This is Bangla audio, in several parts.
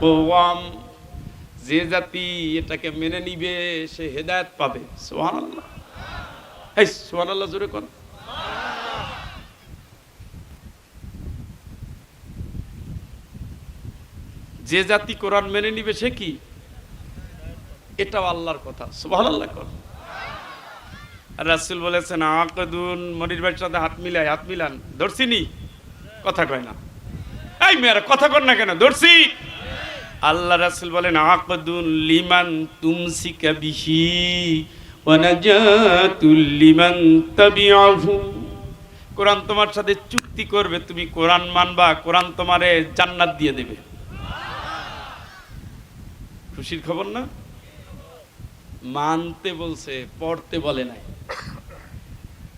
কোয়াম যে জাতি এটাকে মেনে নিবে, সে হেদায়ত পাবে। এই জোরে কর যে জাতি কোরআন মেনে নিবে, সে কি? এটাও আল্লাহর কথা। সুবহানাল্লাহ কর আর রাসূল বলেছেন, আকাদুন, মনির ভাইয়ের সাথে হাত মিলাই, হাত মিলান। ধরছিনি কথা কয় না। এই মেয়েরা, কথা কর না কেন? ধরছি। আল্লাহ রাসূল বলেন আকাদুন লিমান তুমসিকা বিহি ওয়া নাজাতুল লিমান তাবিআহু। কোরআন তোমার সাথে চুক্তি করবে, তুমি কোরআন মানবা, কোরআন তোমারে জান্নাত দিয়ে দেবে। খুশির খবর না? মানতে বলছে, পড়তে বলে নাই।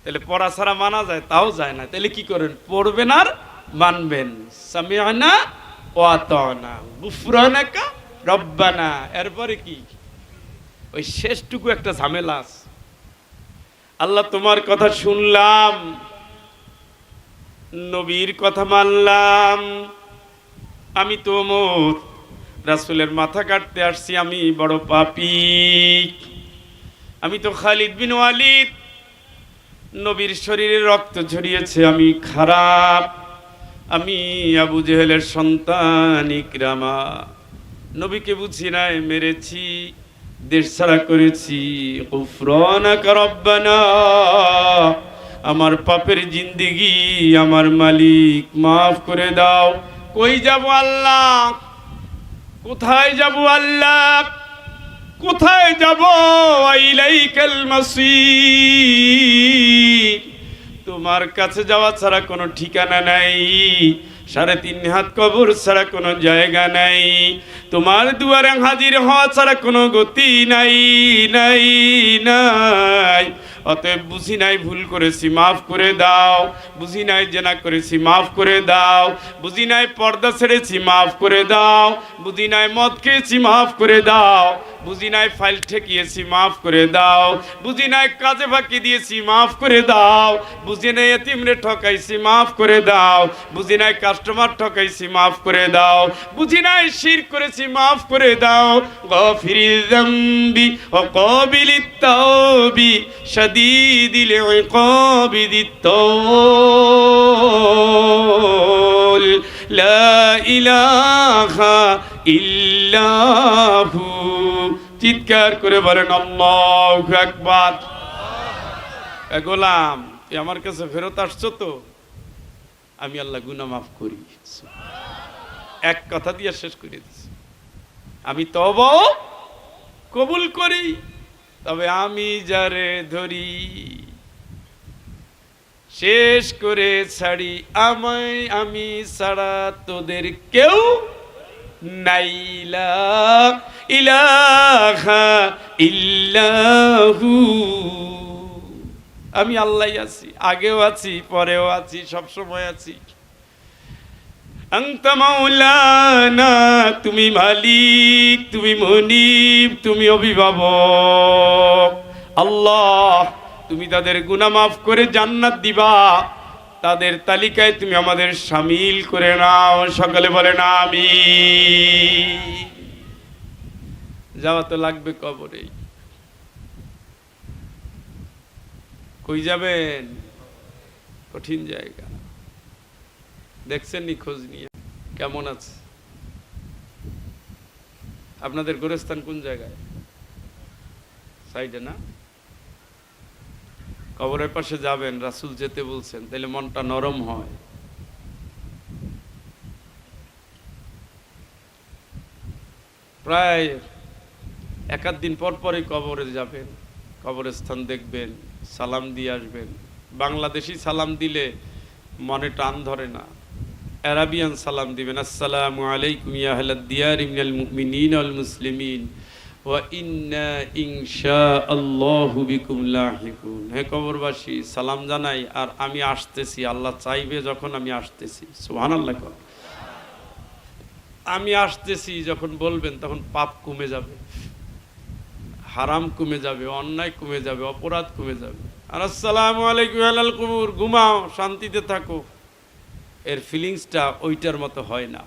তাহলে পড়া ছাড়া মানা যায়, তাও যায় না। তাহলে কি করেন? পড়বেন আর মানবেন। সামিয়ানা ওয়াতানা, গুফরানাকা রব্বানা। এরপরে কি? ওই শেষটুকু একটা ঝামেলা আছে। আল্লাহ তোমার কথা শুনলাম, নবীর কথা মানলাম। আমি তো মোর রাসুলের মাথা কাটতে আসছি আমি, বড় পাপি। আমি তো খালিদ বিন ওয়ালিদ, নবীর শরীরে রক্ত ঝরিয়েছে, আমি খারাপ। আমি আবু জেহেলের সন্তান ইকরামা। নবীকে বুঝি নাই, মেরেছি, দেশ ছাড়া করেছি। আমার পাপের জিন্দিগি আমার মালিক, মাফ করে দাও। কই যাব আল্লাহ? কোথায় যাব আল্লাহ? কোথায় যাব? ইলাইকাল মাসির তোমার কাছে যাওয়া ছাড়া কোনো ঠিকানা নাই। সাড়ে তিন হাত কবর ছাড়া কোনো জায়গা নাই। তোমার দুয়ারে হাজির হওয়া ছাড়া কোনো গতি নাই নাই নাই। অতএব বুঝি নাই, ভুল করেছি, মাফ করে দাও। বুঝি নাই, জেনা করেছি, মাফ করে দাও। বুঝি নাই, পর্দা ছেড়েছি, মাফ করে দাও। বুঝি নাই, মদ খেয়েছি, মাফ করে দাও। বুঝি নাই ফাইল ঠেকিয়েছি, মাফ করে দাও। বুঝি নাই কাজে ফাঁকি দিয়েছি, মাফ করে দাও। বুঝি নাই এতিমরে ঠকাইছি, মাফ করে দাও। বুঝি নাই কাস্টমার ঠকাইছি, মাফ করে দাও। বুঝি নাই শির করেছি, মাফ করে দাও। গফিরিল যামবি ও কাবিলিত তাওবি, শাদীদিল ইকাবি দিত্তাওল লা ইলাহা ইল্লাহু। চিৎকার করে বলেন আকবার। গোলাম, তুই আমার কাছে ফেরত আসছো তো? আমি আল্লাহ গুনাহ মাফ করি। এক কথা দিয়ে শেষ করে দিচ্ছি আমি তব কবুল করি, তবে আমি যারে ধরি, শেষ করে ছাড়ি। আমায় আমি ছাড়া তোদের কেউ নাইলা আমি আল্লাহ আছি, আগেও আছি, পরেও আছি, সব সময় আছি। আংতা তুমি মালিক, তুমি মনিব, তুমি অভিভাবক। আল্লাহ, তুমি তাদের গুনাহ মাফ করে জান্নাত দিবা। তাদের তালিকায় তুমি আমাদের সামিল করে নাও। সকালে বলে না আমি যাওয়া তো লাগবে কবরেই। কই যাবেন? কঠিন জায়গা। দেখছেন নি খোঁজ নিয়ে? কেমন আছে? আপনাদের গোরস্থান কোন জায়গায়? সাইডে না? কবরের পাশে যাবেন, রাসুল যেতে বলছেন তাহলে মনটা নরম হয়। প্রায় একাধ দিন পর পরই কবরে যাবেন, কবরস্থান দেখবেন, সালাম দিয়ে আসবেন। বাংলাদেশি সালাম দিলে মনে টান ধরে না। অ্যারাবিয়ান সালাম দিবেন, আসসালামু আলাইকুম ইয়া আহলাদ দিয়ার মিনাল মুমিনিন মুসলিমিন। সালাম জানাই, আর আমি আসতেছি, আল্লাহ চাইবে যখন আমি আসতেছি। সুবহানাল্লাহ কর। আমি আসতেছি, যখন বলবেন, তখন পাপ কমে যাবে, হারাম কমে যাবে, অন্যায় কমে যাবে, অপরাধ কমে যাবে। আর আসসালামু আলাইকুম আলাল কুবুর, ঘুমাও, শান্তিতে থাকো। এর ফিলিংসটা ওইটার মতো হয় না।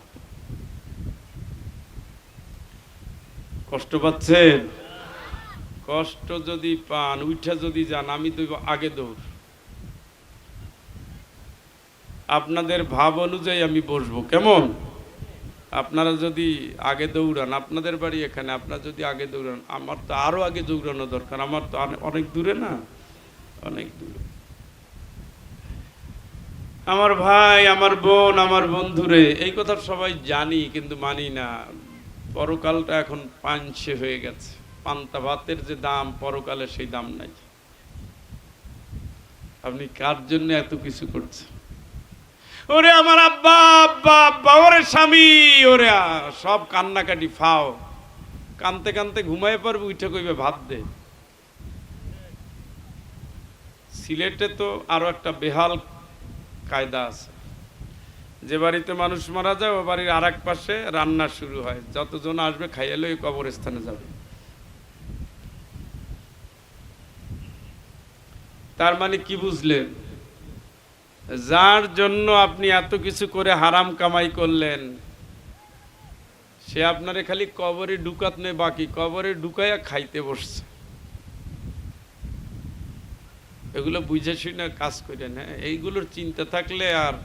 কষ্ট পাচ্ছেন? কষ্ট যদি পান উঠা যদি যান, আমি তো আগে দৌড়। আপনাদের ভাব অনুযায়ী আমি বসবো, কেমন? আপনারা যদি আগে দৌড়ান, আপনাদের বাড়ি এখানে, আপনারা যদি আগে দৌড়ান, আমার তো আরও আগে দৌড়ানো দরকার, আমার তো অনেক দূরে না? অনেক দূরে। আমার ভাই, আমার বোন, আমার বন্ধুরে, এই কথা সবাই জানি, কিন্তু মানি না। পরকালটা এখন পাঞ্চে হয়ে গেছে। পান্তা ভাতের যে দাম, পরকালে সেই দাম নাই। আপনি কার জন্য এত কিছু করছেন? ওরে আমার আব্বা আব্বা আব্বা, ওরে স্বামী, ওরে সব কান্নাকাটি ফাও। কানতে কানতে ঘুমাই পারবে উঠে কইবে, ভাত দে। সিলেটে তো আরও একটা বেহাল কায়দা আছে। যে বাড়িতে মানুষ মারা যায়, ও বাড়ির আর পাশে রান্না শুরু হয়। যতজন আসবে খাইয়ালে ওই কবরস্থানে যাবে। তার মানে কি বুঝলেন? যার জন্য আপনি এত কিছু করে হারাম কামাই করলেন, সে আপনারে খালি কবরে ঢুকাত নেই বাকি কবরে ঢুকাইয়া খাইতে বসছে। এগুলো বুঝে শুনে কাজ করেন হ্যাঁ? এইগুলোর চিন্তা থাকলে আর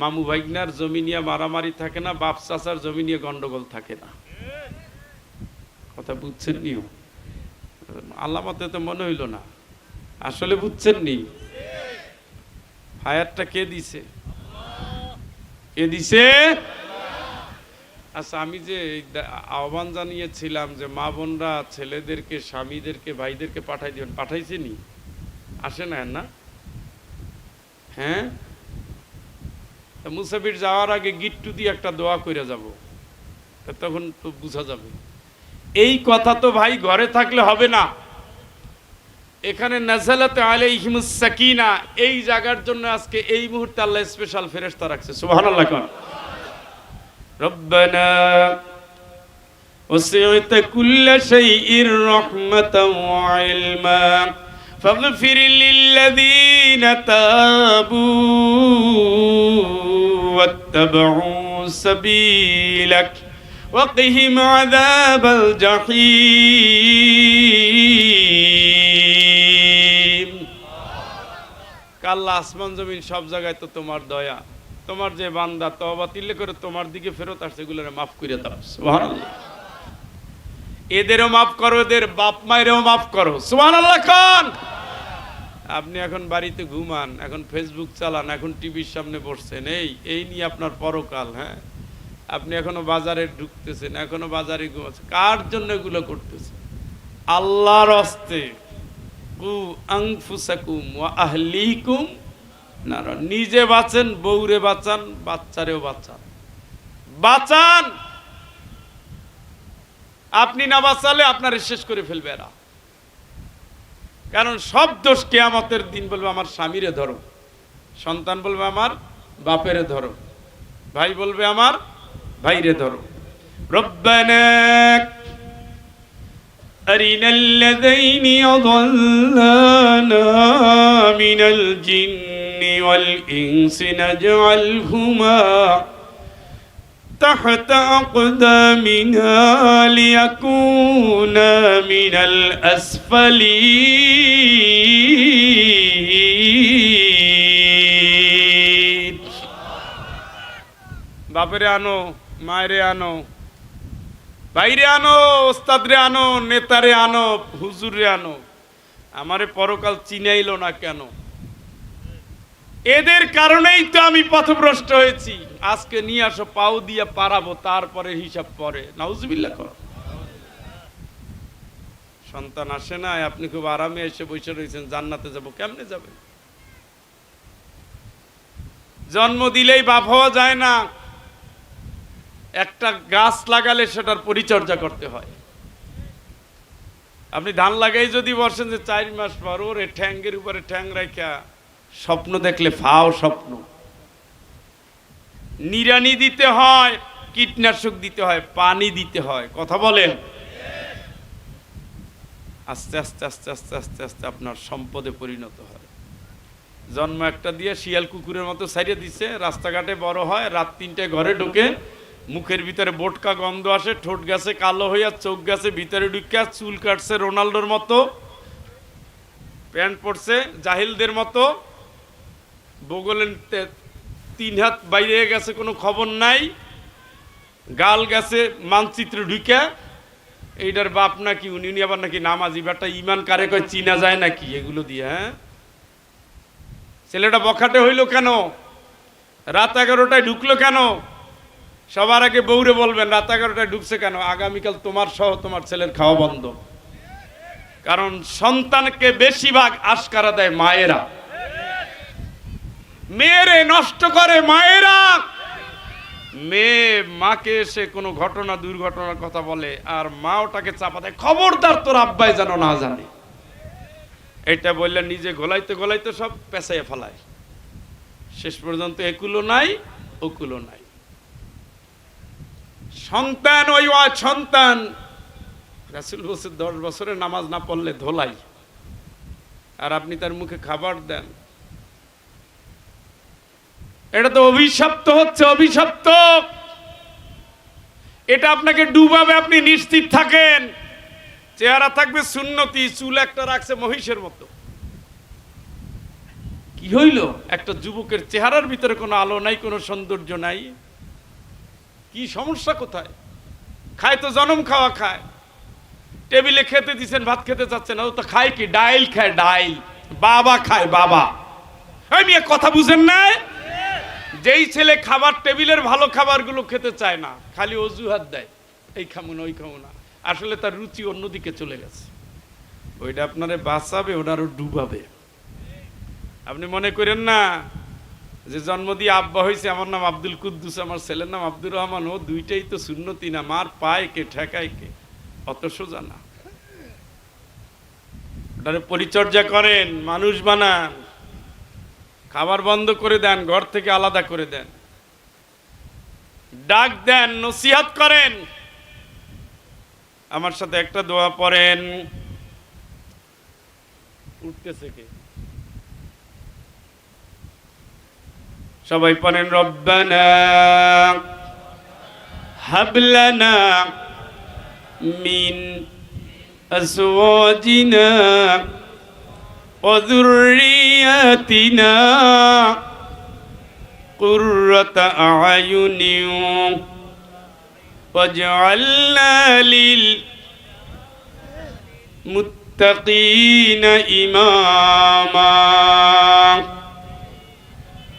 মামু ভাইগনার জমি নিয়ে মারামারি থাকে না, বাপ চাচার জমি নিয়ে গন্ডগোল থাকে না। কথা বুঝছেন নিও আল্লামতে তো মনে হইল না। আসলে বুঝছেন নি? ফায়ারটা কে দিছে? কে দিছে? আচ্ছা আমি যে আহ্বান জানিয়েছিলাম যে মা বোনরা ছেলেদেরকে, স্বামীদেরকে, ভাইদেরকে পাঠাই দিবেন, পাঠাইছে নি? আসে না না? হ্যাঁ? তা মুসাফির যাওয়ার আগে গিট্টু দিয়ে একটা দোয়া করে যাব তা তখন তো বোঝা যাবে এই কথা তো ভাই ঘরে থাকলে হবে না এখানে নাজালাতে আলাইহিমুস সাকিনা এই জায়গার জন্য আজকে এই মুহূর্তে আল্লাহ স্পেশাল ফেরেশতা রাখছে সুবহানাল্লাহ কোন রব্বানা وسعت كل شيء رحمة وعلما فاغفر للذين تابوا واتبعوا سبيلك وقهم عذاب الجحيم কাল্লা আসমান জমিন সব জায়গায় তো তোমার দয়া তোমার যে বান্দা তবা তিল্লে করে তোমার দিকে ফেরত আসছে এগুলোরে মাফ করে দাও সুবহানাল্লাহ এদেরও মাফ করো এদের বাপ মায়েরও মাফ করো সুবহানাল্লাহ খান আপনি এখন বাড়িতে ঘুমান, এখন ফেসবুক চালান, এখন টিভির সামনে বসছেন, এই এই নিয়ে আপনার পরকাল হ্যাঁ? আপনি এখনও বাজারে ঢুকতেছেন, এখনও বাজারে ঘুমাচ্ছেন, কার জন্য এগুলো করতেছেন? আল্লাহর হস্তে, কু আংফুসাকুম ওয়া আহলিকুম নারা নিজে বাঁচেন, বউরে বাঁচান, বাচ্চারেও বাঁচান। বাঁচান! আপনি না বাঁচালে আপনারে শেষ করে ফেলবে এরা। কারণ সব দোষ কেয়ামতের দিন বলবে আমার স্বামীরে ধরো সন্তান বলবে আমার বাপেরে ধরো ভাই বলবে আমার ভাইরে ধরো রব্বানা أرنا الذين أضلانا من الجن والإنس نجعلهما تحت أقدامنا ليكونا من الأسفلين বাপেরে আনো মায়েরে আনো বাইরে আনো ওস্তাদরে আনো নেতারে আনো হুজুরে আনো আমারে পরকাল চিনাইলো না কেন? এদের কারণেই তো আমি পথভ্রষ্ট হয়েছি। আজকে নিয়ে আসো, পাও দিয়ে পারাবো তারপরে হিসাব পরে। নাউজুবিল্লাহ কর। সন্তান আসে না আপনি খুব আরামে এসে বসে রয়েছেন, জান্নাতে যাব, কেমনে যাবে জন্ম দিলেই বাপ হওয়া যায় না। একটা গাছ লাগালে সেটার পরিচর্যা করতে হয়। আপনি ধান লাগাই যদি বসেন যে চার মাস পর ওরে ঠ্যাঙ্গের উপরে ঠ্যাং রাখা স্বপ্ন দেখলে ফাও স্বপ্ন। নিরানি দিতে হয়, কীটনাশক দিতে হয়, পানি দিতে হয়। কথা বলেন। আস্তে আস্তে আস্তে আস্তে আস্তে আস্তে আপনার সম্পদে পরিণত হয়। জন্ম একটা দিয়ে শিয়াল কুকুরের মতো সাইডে দিছে, রাস্তাঘাটে বড় হয়, রাত তিনটে ঘরে ঢুকে মুখের ভিতরে বোটকা গন্ধ আসে, ঠোঁট গেছে কালো হইয়া, চোখ গেছে ভিতরে ঢুকিয়া, চুল কাটছে রোনাল্ডোর মতো, প্যান্ট পরছে জাহিলদের মতো। বগলের তে- তিন হাত বাইরে গেছে, কোনো খবর নাই। গাল গেছে মানচিত্র ঢুকে এইটার বাপ নাকি, উনি উনি আবার নাকি নামাজি বাটা ইমান কারে কয়, চিনা যায় নাকি এগুলো দিয়ে হ্যাঁ? ছেলেটা বখাটে হইল কেন? রাত এগারোটায় ঢুকলো কেন? সবার আগে বৌরে বলবেন, রাত এগারোটায় ঢুকছে কেন? আগামীকাল তোমার সহ তোমার ছেলের খাওয়া বন্ধ। কারণ সন্তানকে বেশিরভাগ আশকারা দেয় মায়েরা। মেয়েরে নষ্ট করে মায়েরা। মেয়ে, মাকে এসে কোনো ঘটনা, দুর্ঘটনার কথা বলে, আর মা ওটাকে চাপা দেয়। খবরদার তোর আব্বাই যেন না জানে। এটা বললে নিজে গোলাইতে গোলাইতে সব পেঁচাইয়ে ফেলায়। শেষ পর্যন্ত একুলো নাই ওকুলো নাই। সন্তান ওই ওয়া সন্তান। রাসুল বছর দশ বছরে নামাজ না পড়লে ধোলাই। আর আপনি তার মুখে খাবার দেন। এটা তো অভিশপ্ত হচ্ছে অভিশপ্ত। এটা আপনাকে ডুবাবে আপনি নিশ্চিত থাকেন। চেহারা থাকবে সুন্নতি চুল একটা রাখছে মহিষের মতো। কি হইল? একটা যুবকের চেহারার ভিতরে কোনো আলো নাই কোনো সৌন্দর্য নাই। কি সমস্যা কোথায়? খায় তো জনম খাওয়া খায়। টেবিলে খেতে দিচ্ছেন ভাত খেতে চাচ্ছেন, ও তো খায় কি? ডাইল খায় ডাইল, বাবা খায় বাবা। এই মেয়ে, কথা বুঝেন না যেই ছেলে খাবার, টেবিলের ভালো খাবারগুলো খেতে চায় না, খালি অজুহাত দেয়, এই খামু না, ওই খামু না। আসলে তার রুচি অন্যদিকে চলে গেছে। ওইটা আপনারে বাঁচাবে ওটা আরও ডুবাবে। আপনি মনে করেন না যে জন্ম দিয়ে আব্বা হয়েছে আমার নাম আব্দুল কুদ্দুস, আমার ছেলের নাম আব্দুর রহমান, ও দুইটাই তো শূন্যতি না, মার পায় কে ঠেকায় কে? অত সোজা না। পরিচর্যা করেন, মানুষ বানান, খাবার বন্ধ করে দেন, ঘর থেকে আলাদা করে দেন। ডাক দেন, নসিহাত করেন। আমার সাথে একটা দোয়া পড়েন। উঠতেছে কে? সবাই পড়েন রব্বানা হাবলানা মিন আজওয়াজিনা وذرياتنا قرة أعين واجعلنا للمتقين إماما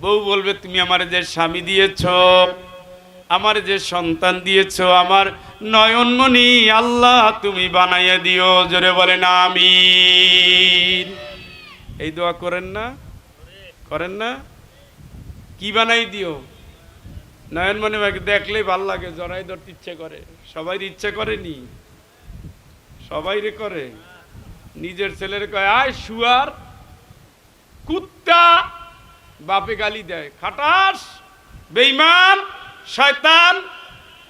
বউ বলবে, তুমি আমার যে স্বামী দিয়েছ, আমার যে সন্তান দিয়েছ, আমার নয়নমণি, আল্লাহ তুমি বানাইয়া দিও। জোরে বলেন আমি এই দোয়া করেন না? করেন না? কি বানাই দিও? নয়নমণি ভাইকে দেখলেই ভালো লাগে, জড়াই ধরতে ইচ্ছে করে। সবাই ইচ্ছে করেনি? সবাই রে করে? নিজের ছেলের কয়, আয় শুয়ার কুত্তা বাপে গালি দেয়। খাটাস বেইমান শয়তান।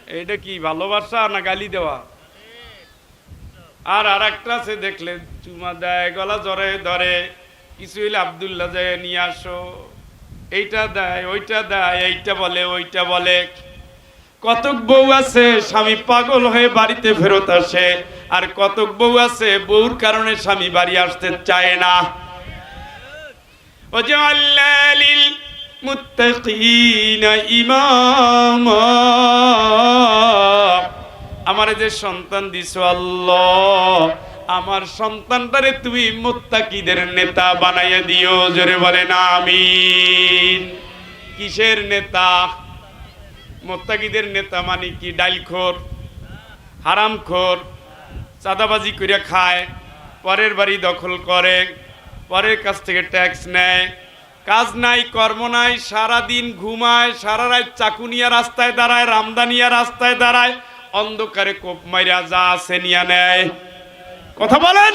এটা কি, ভালোবাসা না গালি দেওয়া? আর আর একটা আছে দেখলে চুমা দেয়, গলা জরে ধরে। কিছু হইলে আবদুল্লাহ যায়, নিয়ে আসো। এইটা দেয়, ওইটা দেয়, এইটা বলে, ওইটা বলে। কতক বউ আছে, স্বামী পাগল হয়ে বাড়িতে ফেরত আসে। আর কতক বউ আছে, বউর কারণে স্বামী বাড়ি আসতে চায় না। وجعلنا للمتقين إماما আমার যে সন্তান দিছো আল্লাহ আমার সন্তানটারে তুমি মুত্তাকিদের নেতা বানাইয়া দিও জোরে বলেন আমিন কিসের নেতা মোত্তাকিদের নেতা মানে কি ডাইলখোর হারামখোর চাঁদাবাজি করে খায় পরের বাড়ি দখল করে পরের কাছ থেকে ট্যাক্স নেয়। কাজ নাই, কর্ম নাই, সারাদিন ঘুমায়, সারা রাত চাকুনিয়া রাস্তায় দাঁড়ায়, রামদানিয়া রাস্তায় দাঁড়ায়, অন্ধকারে কোপ মাইরা যা আছে নিয়া নেয়। কথা বলেন?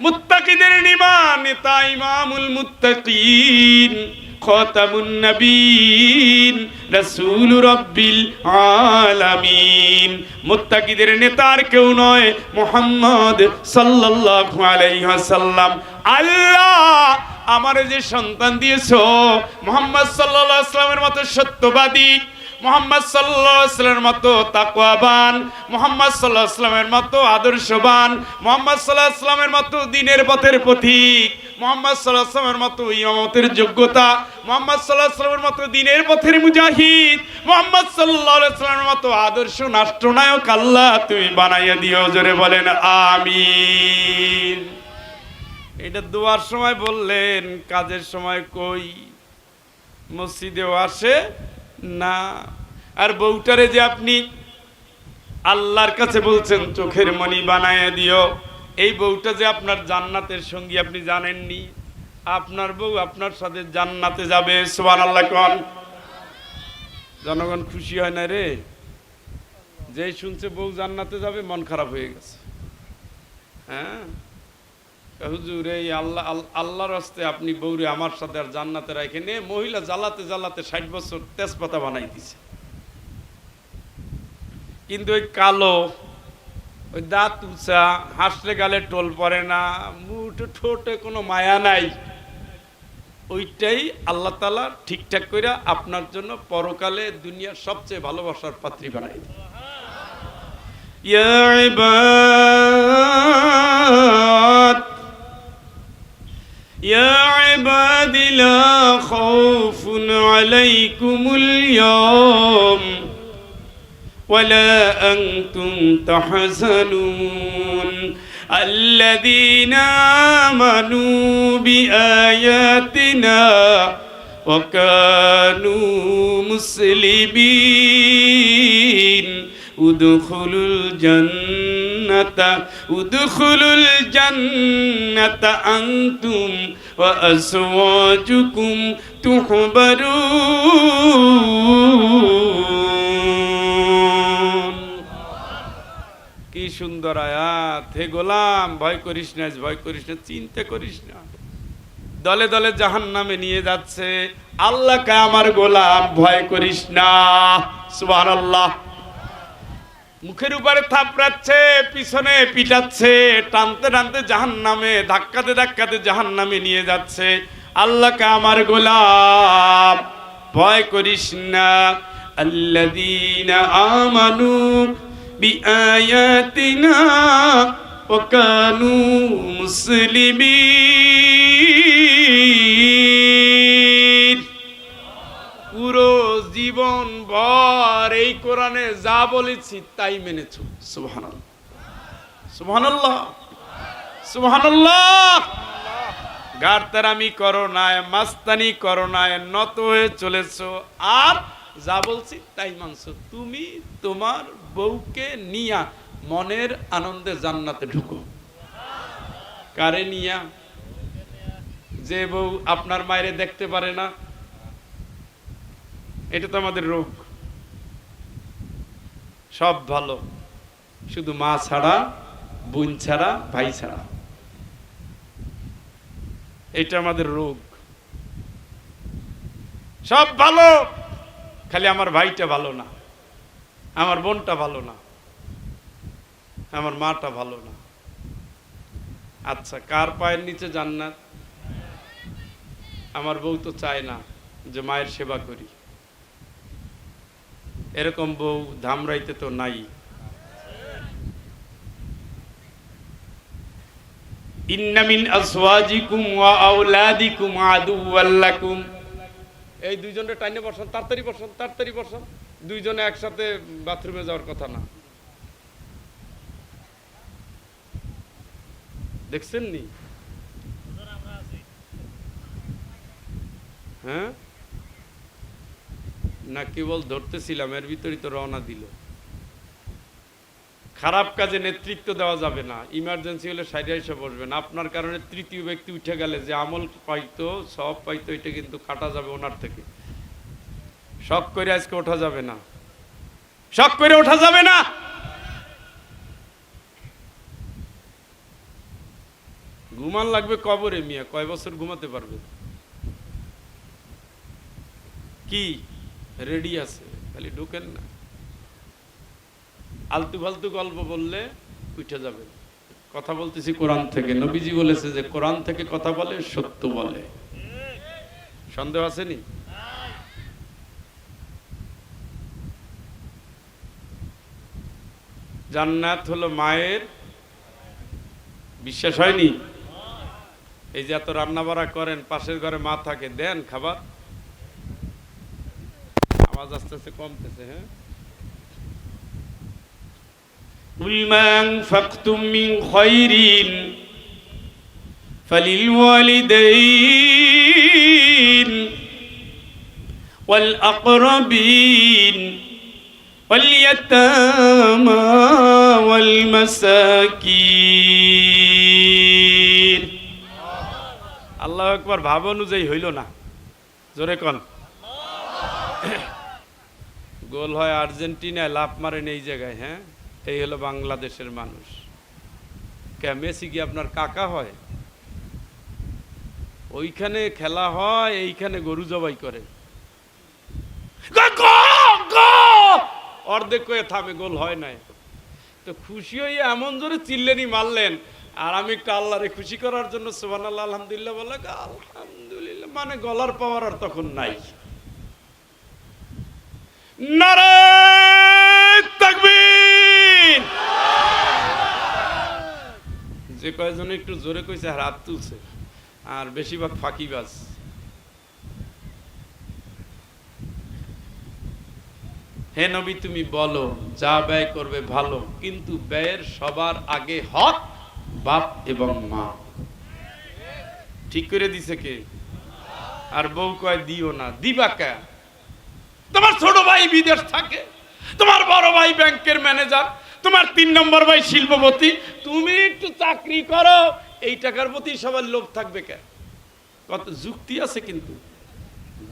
মুত্তাকিদের নিমান নেতা ইমামুল মুত্তাকিন। খতামুন নবীন, রাসূল রব্বিল আলামিন। মুত্তাকিদের নেতার কেউ নয়, মুহাম্মদ সাল্লাল্লাহু আলাইহি ওয়াসাল্লাম। আল্লাহ, আমার যে সন্তান দিয়েছ, মোহাম্মদ সাল্লাল্লাহু আলাইহি ওয়াসাল্লামের মতো সত্যবাদী মোহাম্মদ সাল্লামের মতো তাকুয়াবান মোহাম্মদ সাল্লাহামের মতো আদর্শবান, মোহাম্মদ সাল্লাহামের মতো দিনের পথের পথিক মোহাম্মদ সাল্লাহামের মতো ইমামতের যোগ্যতা, মোহাম্মদ সাল্লাহামের মতো দিনের পথের মুজাহিদ, মোহাম্মদ সাল্লাহামের মতো আদর্শ রাষ্ট্রনায়ক আল্লাহ তুমি বানাইয়া দিও, জোরে বলেন আমিন। এটা দোয়ার সময় বললেন, কাজের সময় কই? মসজিদেও আসে না। আর বউটারে যে আপনি আল্লাহর কাছে বলছেন, চোখের মনি বানায় দিও, এই বউটা যে আপনার জান্নাতের সঙ্গী আপনি জানেননি, আপনার বউ আপনার সাথে জান্নাতে যাবে সোহান আল্লাহ কন। জনগণ খুশি হয় না রে। যে শুনছে বউ জান্নাতে যাবে, মন খারাপ হয়ে গেছে। হ্যাঁ? হুজুর আল্লাহ আল্লাহর হস্তে আপনি বৌরে আমার সাথে আর জান্নাতে রাখেন এ মহিলা জ্বালাতে জ্বালাতে ষাট বছর তেজপাতা বানাই দিছে কিন্তু ওই কালো, ওই দাঁত উঁচা হাসলে গালে টোল পড়ে না, মুঠে ঠোঁটে কোনো মায়া নাই। ওইটাই আল্লাহ তালা ঠিকঠাক করে আপনার জন্য পরকালে দুনিয়ার সবচেয়ে ভালোবাসার পাত্রী বানাই দেয়। عباد لا خوف عليكم اليوم ولا أنتم تحزنون. الذين آمنوا بآياتنا وكانوا مسلمين. ادخلوا الجنة ادخلوا الجنة أنتم وأزواجكم تحبرون কি সুন্দর আয়াত হে গোলাম ভয় করিস না ভয় করিস না চিন্তা করিস না দলে দলে জাহান নামে নিয়ে যাচ্ছে আল্লাহকে আমার গোলাম ভয় করিস না সুবহানাল্লাহ মুখের উপরে থাপড়াচ্ছে, পিছনে পিটাচ্ছে, টানতে টানতে জাহান নামে ধাক্কাতে ধাক্কাতে জাহান নামে নিয়ে যাচ্ছে। আল্লাহকে আমার গোলাম, ভয় করিস না। পুরো জীবন ভর এই কোরআনে যা বলেছি তাই মেনেছ। সুবহানাল্লাহ। সুবহানাল্লাহ। সুবহানাল্লাহ। গারতারামি করো নাই মাস্তানি করো নাই নত হয়ে চলেছো। আর যা বলছি তাই মানছো। তুমি তোমার বউকে নিয়া মনের আনন্দে জান্নাতে ঢুকো। কারে নিয়া? যে বউ আপনার মায়েরে দেখতে পারে না এটা তো আমাদের রোগ। সব ভালো। শুধু মা ছাড়া, বোন ছাড়া, ভাই ছাড়া। এটা আমাদের রোগ। সব ভালো। খালি আমার ভাইটা ভালো না। আমার বোনটা ভালো না। আমার মাটা ভালো না। আচ্ছা কার পায়ের নিচে জান্নাত? আমার বউ তো চায় না যে মায়ের সেবা করি। এরকম বউ ধামরাইতে তো নাই। ইন্নামিন আসওয়াজিকুম ওয়া আওলাদিকুম আদুওয়াল লাকুম। এই দুইজনে টাইনে বসন, তাড়াতাড়ি বসন তাড়াতাড়ি বসন। দুইজনে একসাথে বাথরুমে যাওয়ার কথা না। দেখছেন নি হ্যাঁ? না কেবল ধরতেছিলাম, এর ভিতরই তো রওনা দিল। খারাপ কাজে নেতৃত্ব দেওয়া যাবে না। ইমার্জেন্সি হলে সাইডে এসে বসবেন। আপনার কারণে তৃতীয় ব্যক্তি উঠে গেলে যে আমল পাইতো, সব পাইতো, এটা কিন্তু কাটা যাবে ওনার থেকে। শখ করে আজকে ওঠা যাবে না। শখ করে ওঠা যাবে না! ঘুমান লাগবে কবরে মিয়া, কয় বছর ঘুমাতে পারবে? কি? রেডি আছে। খালি ঢুকেন না। আলতু ফালতু গল্প বললে উঠে যাবে। কথা বলতেছি কোরআন থেকে। নবীজি বলেছে যে, কোরআন থেকে কথা বলে, সত্য বলে। সন্দেহ আছেনি জান্নাত হলো মায়ের বিশ্বাস হয়নি? এই যে এত রান্না বাড়া করেন, পাশের ঘরে মা থাকে, দেন খাবার। আওয়াজ আস্তে আস্তে কমতেছে হ্যাঁ قل ما أنفقتم من خير فللوالدين والأقربين واليتامى والمساكين আল্লাহ একবার ভাব অনুযায়ী হইল না জোরে কন গোল হয় আর্জেন্টিনায় লাভ মারেন এই জায়গায় হ্যাঁ? এই হলো বাংলাদেশের মানুষ। কে, মেসি কি আপনার কাকা হয়? ওইখানে খেলা হয়, এইখানে গরু জবাই করে! অর্ধেক করে থামে, গোল হয় নাই। তো খুশি হয়ে এমন জোরে চিল্লেনি মারলেন। আর আমি একটু আল্লাহরে খুশি করার জন্য সোহান আল্লাহ আলহামদুলিল্লাহ বলে আলহামদুলিল্লাহ। মানে গলার পাওয়ার আর তখন নাই। যে কয়জন একটু জোরে কইছে হাত তুলছে। আর বেশিরভাগ ফাঁকিবাজ হে নবী, তুমি বলো, যা ব্যয় করবে ভালো, কিন্তু ব্যয়ের সবার আগে হক, বাপ এবং মা। ঠিক করে দিছে কে? আর বউ কয়, দিও না, দিবা কে? তোমার ছোট ভাই বিদেশ থাকে, তোমার বড় ভাই ব্যাংকের ম্যানেজার, তোমার তিন নম্বর ভাই শিল্পপতি, তুমি একটু চাকরি করো, এই টাকার প্রতি সবার লোভ থাকবে কে কত যুক্তি আছে কিন্তু।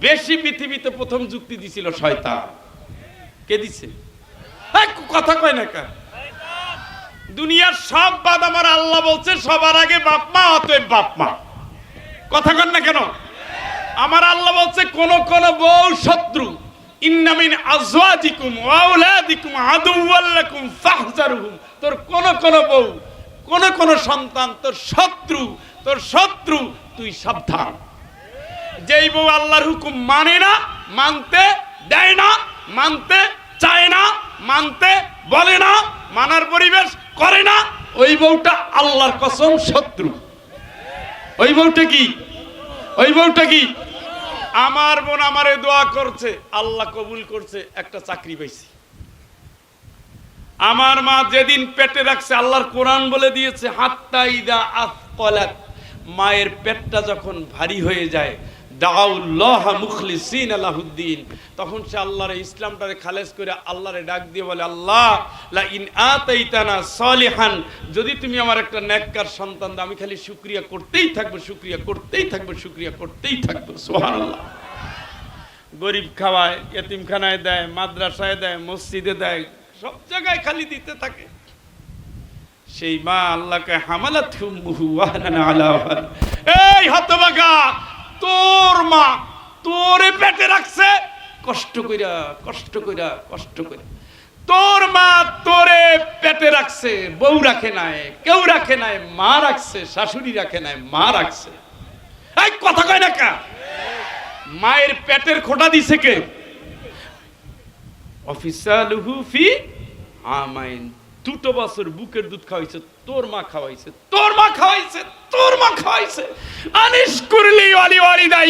বেশি পৃথিবীতে প্রথম যুক্তি দিছিল শয়তান। কে দিছে? এই কথা কয় না কা দুনিয়ার সব বাদ আমার আল্লাহ বলছে, সবার আগে বাপ মা, অতএব বাপ মা। কথা কন না কেন? আমার আল্লাহ বলছে, কোন কোন বউ শত্রু। ইন্নামিন আজওয়াজিকুম ওয়া আওলাদিকুম আদুওয়াল লাকুম ফাহজারুহুম। তোর কোন কোন বউ, কোন কোন সন্তান, তোর শত্রু তোর শত্রু, তুই সাবধান। যেই বউ আল্লাহর হুকুম মানে না, মানতে দেয় না, মানতে চায় না, মানতে বলে না, মানার পরিবেশ করে না, ওই বউটা আল্লাহর কসম শত্রু। ওই বউটা কি? ওই বউটা কি? আমার বোন আমারে দোয়া করছে, আল্লাহ কবুল করছে, একটা চাকরি পাইছি। আমার মা যেদিন পেটে রাখছে, আল্লাহর কোরআন বলে দিয়েছে, হাত্তা ইদা আফকলাত মায়ের পেটটা যখন ভারী হয়ে যায় তখন সে আল্লাহর ইসলামটারে খালেজ করে আল্লাহরে ডাক দিয়ে বলে, আল্লাহ সলিহান। যদি তুমি আমার একটা নেককার সন্তান আমি খালি শুকরিয়া করতেই থাকব, শুকরিয়া করতেই থাকব, শুকরিয়া করতেই থাকব। সুবহানাল্লাহ। গরিব খাওয়ায়, এতিমখানায় দেয়, মাদ্রাসায় দেয়, মসজিদে দেয়, সব জায়গায় খালি দিতে থাকে। সেই মা আল্লাহকে আলা এই হতভাগা তোর মা তোরে পেটে রাখছে। কষ্ট কইরা কষ্ট কইরা কষ্ট কইরা। তোর মা তোরে পেটে রাখছে, বউ রাখে নাই, কেউ রাখে নাই, মা রাখছে, শাশুড়ি রাখে নাই, মা রাখছে। এই কথা কয় না কা? মায়ের পেটের খোটা দিছে কে? অফিসালুহু ফি আমাইন। দুটো বছর বুকের দুধ খাওয়াইছে, তোর মা খাওয়াইছে, তোর মা খাওয়াইছে, তোর মা খাওয়াইছে। আনিস করলি ওয়ালি ওয়ালি দাই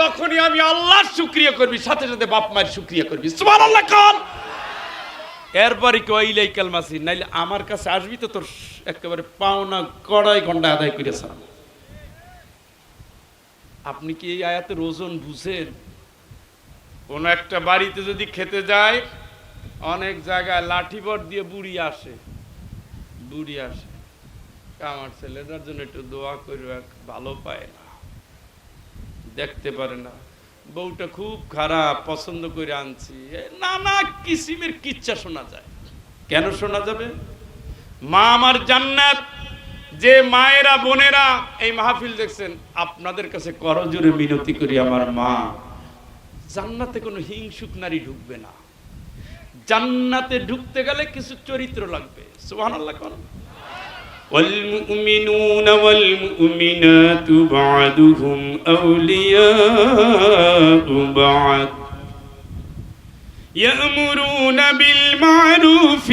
যখনই আমি আল্লাহর শুকরিয়া করবি, সাথে সাথে বাপ মায়ের শুকরিয়া করবি। সুবহানাল্লাহ কাল এরপরে কেউ ইলাই কালমাসি নাইলে আমার কাছে আসবি তো তোর একেবারে পাওনা কড়াই ঘণ্টা আদায় করেছ আপনি কি এই আয়াতের ওজন বুঝেন? কোন একটা বাড়িতে যদি খেতে যায় অনেক জায়গায় লাঠি বট দিয়ে বুড়ি আসে। বুড়ি আসে। আমার ছেলেটার জন্য একটু দোয়া করবে ভালো পায় না। দেখতে পারে না। বউটা খুব খারাপ, পছন্দ করে আনছি। নানা কিসিমের কিচ্ছা শোনা যায়। কেন শোনা যাবে? মা আমার জান্নাত। যে মায়েরা, বোনেরা এই মাহফিল দেখছেন, আপনাদের কাছে করজোরে মিনতি করি আমার মা। জান্নাতে কোনো হিংসুক নারী ঢুকবে না। জান্নাতে ঢুকতে গেলে কিছু চরিত্র লাগবে সুবহানাল্লাহ কোন والمؤمنون والمؤمنات بعضهم أولياء بعض يأمرون بالمعروف